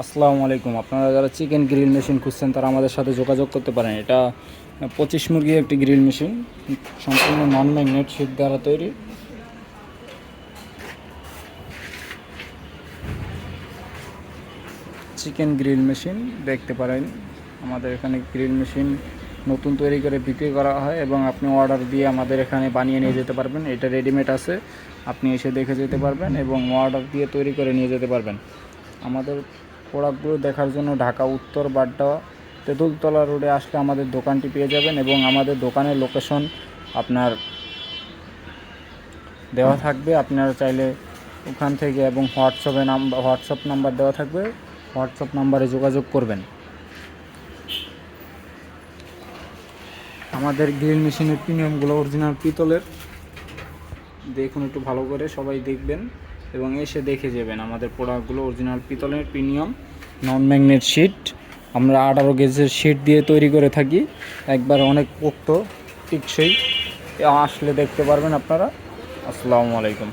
আসসালামু আলাইকুম। আপনারা যারা চিকেন গ্রিল মেশিন খুঁজছেন, তারা আমাদের সাথে যোগাযোগ করতে পারেন। এটা পঁচিশ মুরগি একটি গ্রিল মেশিন সম্পূর্ণ নন ম্যাগনেট শীত দ্বারা তৈরি। চিকেন গ্রিল মেশিন দেখতে পারেন। আমাদের এখানে গ্রিল মেশিন নতুন তৈরি করে বিক্রি করা হয় এবং আপনি অর্ডার দিয়ে আমাদের এখানে বানিয়ে নিয়ে যেতে পারবেন। এটা রেডিমেড আছে। আপনি এসে দেখে যেতে পারবেন এবং অর্ডার দিয়ে তৈরি করে নিয়ে যেতে পারবেন। আমাদের প্রোডাক্টগুলো দেখার জন্য ঢাকা উত্তর বাড্ডা তেঁতুলতলা রোডে আসলে আমাদের দোকানটি পেয়ে যাবেন এবং আমাদের দোকানের লোকেশন আপনার দেওয়া থাকবে। আপনারা চাইলে ওখান থেকে এবং হোয়াটসঅ্যাপে নাম্বার হোয়াটসঅ্যাপ নাম্বার দেওয়া থাকবে। হোয়াটসঅ্যাপ নাম্বারে যোগাযোগ করবেন। আমাদের গ্রিল মেশিনের প্রিমিয়ামগুলো অরিজিনাল পিতলের। দেখুন একটু ভালো করে সবাই দেখবেন। এবং এসে দেখে যাবেন আমাদের প্রোডাক্টগুলো অরিজিনাল পিতলের প্রিমিয়াম নন ম্যাগনেট শিট আমরা আঠারো গেজের শিট দিয়ে তৈরি করে থাকি। একবার অনেক পোক্ত টিকসই। আসলে দেখতে পারবেন আপনারা। আসসালামু আলাইকুম।